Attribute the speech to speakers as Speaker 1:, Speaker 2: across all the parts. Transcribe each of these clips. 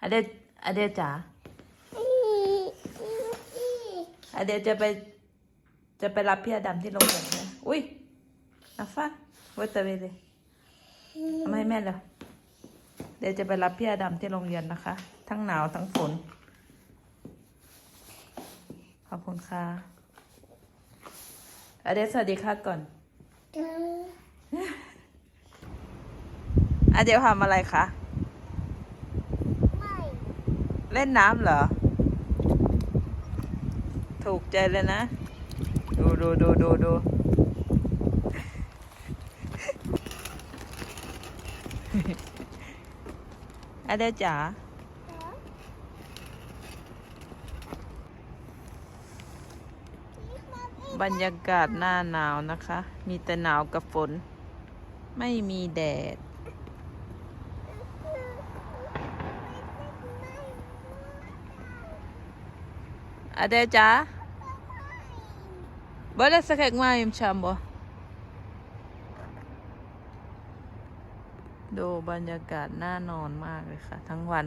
Speaker 1: อเดลอเดลจ๋าอเดลจะไป จะไปรับพี่อดำที่โรงเรียนใช่ไหมอุ้ยอาฟ้าไว้เตะไปเลยเอามาให้แม่เลยเดี๋ยวจะไปรับพี่อดำที่โรงเรียนนะคะ ทั้งหนาวทั้งฝน ขอบคุณค่ะอเดลสวัสดีค่ะก่อนอเดลทำอะไรคะ เล่นน้ำเหรอ ถูกใจเลยนะ ดูดูดูดูดูอะเดจ๋าบรรยากาศหน้าหนาวนะคะ มีแต่หนาวกับฝน ไม่มีแดด อเดจ๋า Boleh sakit ngaim chambo ดูบรรยากาศน่านอนมากเลยค่ะ ทั้งวัน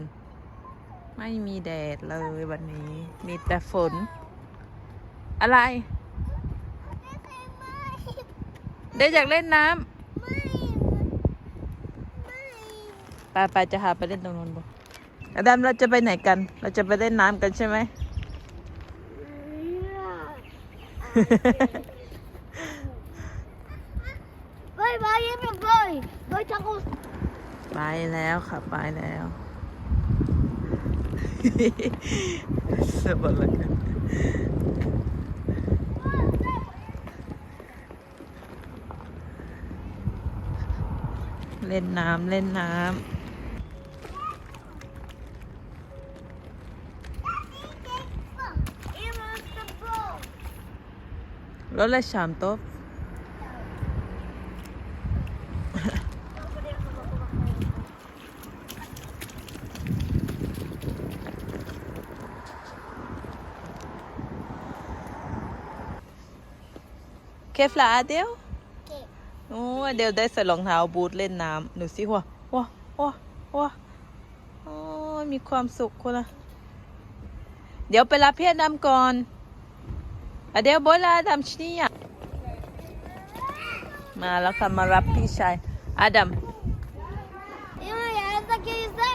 Speaker 1: ไม่มีแดดเลยวันนี้ มีแต่ฝน อะไร เด็กอยากเล่นน้ำไปไปจะหาไปเล่นตรงนู้นบ่อดัมเราจะไปไหนกัน เราจะไปเล่นน้ำกันใช่ไหม
Speaker 2: Bye bye everybody. Bye tacos.
Speaker 1: ไปแล้วค่ะ ไปแล้วสบายกัน เล่นน้ำเล่นน้
Speaker 2: Even the ball. ำ
Speaker 1: รถละชามโต๊ะเคฟลาเดียว
Speaker 2: Okay.
Speaker 1: โอ้ยเดี๋ยวได้ใส่รองเท้าบูทเล่นน้ำหนูสิหัวหัวหัวหัวโอ้ยมีความสุขคนละเดี๋ยวไปรับพี่อดำก่อนอะ เดี๋ยวโบลาอดัมชนี่อะมาแล้วค่ะมารับพี่ชายอดัม
Speaker 2: You know, yeah, esa que dice.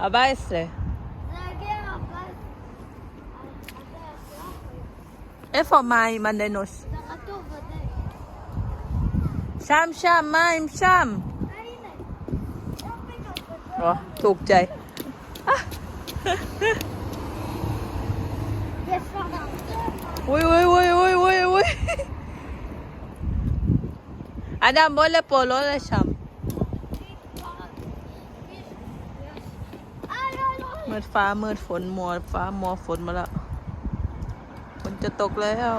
Speaker 1: อาบายสเลย
Speaker 2: La que habla.
Speaker 1: เอฟอร์ม อุ้ยอุ้ยอุ้ยอุ้ยอุ้ยอุ้ยอดัมโบเลโปโลเลยชาม
Speaker 2: Ay, ay, ay.
Speaker 1: มืดฟ้ามืดฝนมัวฟ้ามัวฝนมาแล้วฝนจะตกแล้ว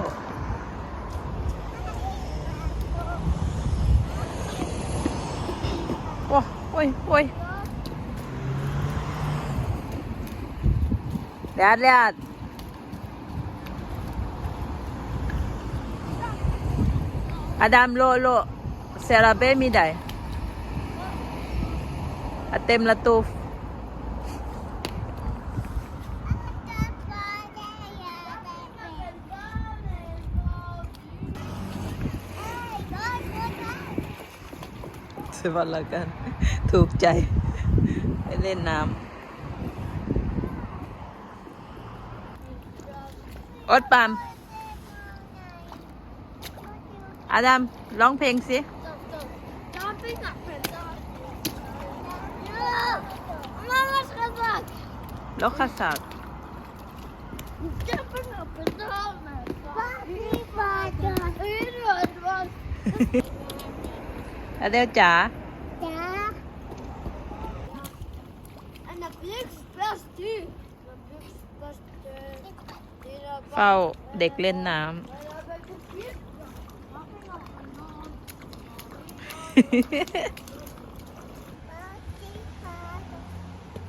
Speaker 1: โอ้โอ้ยโอ้ยเลียดเลียด อาดัมโลโลเซราเบมีได้อะเต็มละตูฟสวัสดีกัน ถูกใจ ไปเล่นน้ำอดปาม อาดัมร้องเพลงสิล็อก
Speaker 2: คาสั
Speaker 1: กอาเดลจ๋า
Speaker 2: จ๋า
Speaker 1: เฝ้าเด็กเล่นน้ำ โ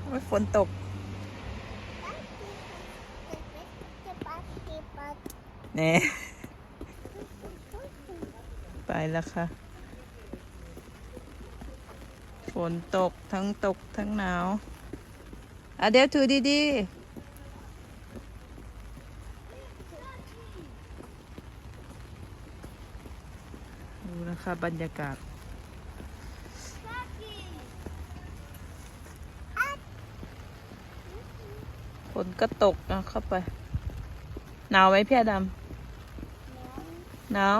Speaker 1: อ้ยฝนตกเน่ไปแล้วค่ะ ฝนตกทั้งตกทั้งหนาว อะเดี๋ยวถือดีๆดูนะคะบรรยากาศ ฝ นก็ตกนะเข้าไป หนาวไหมพี่อดำหนาว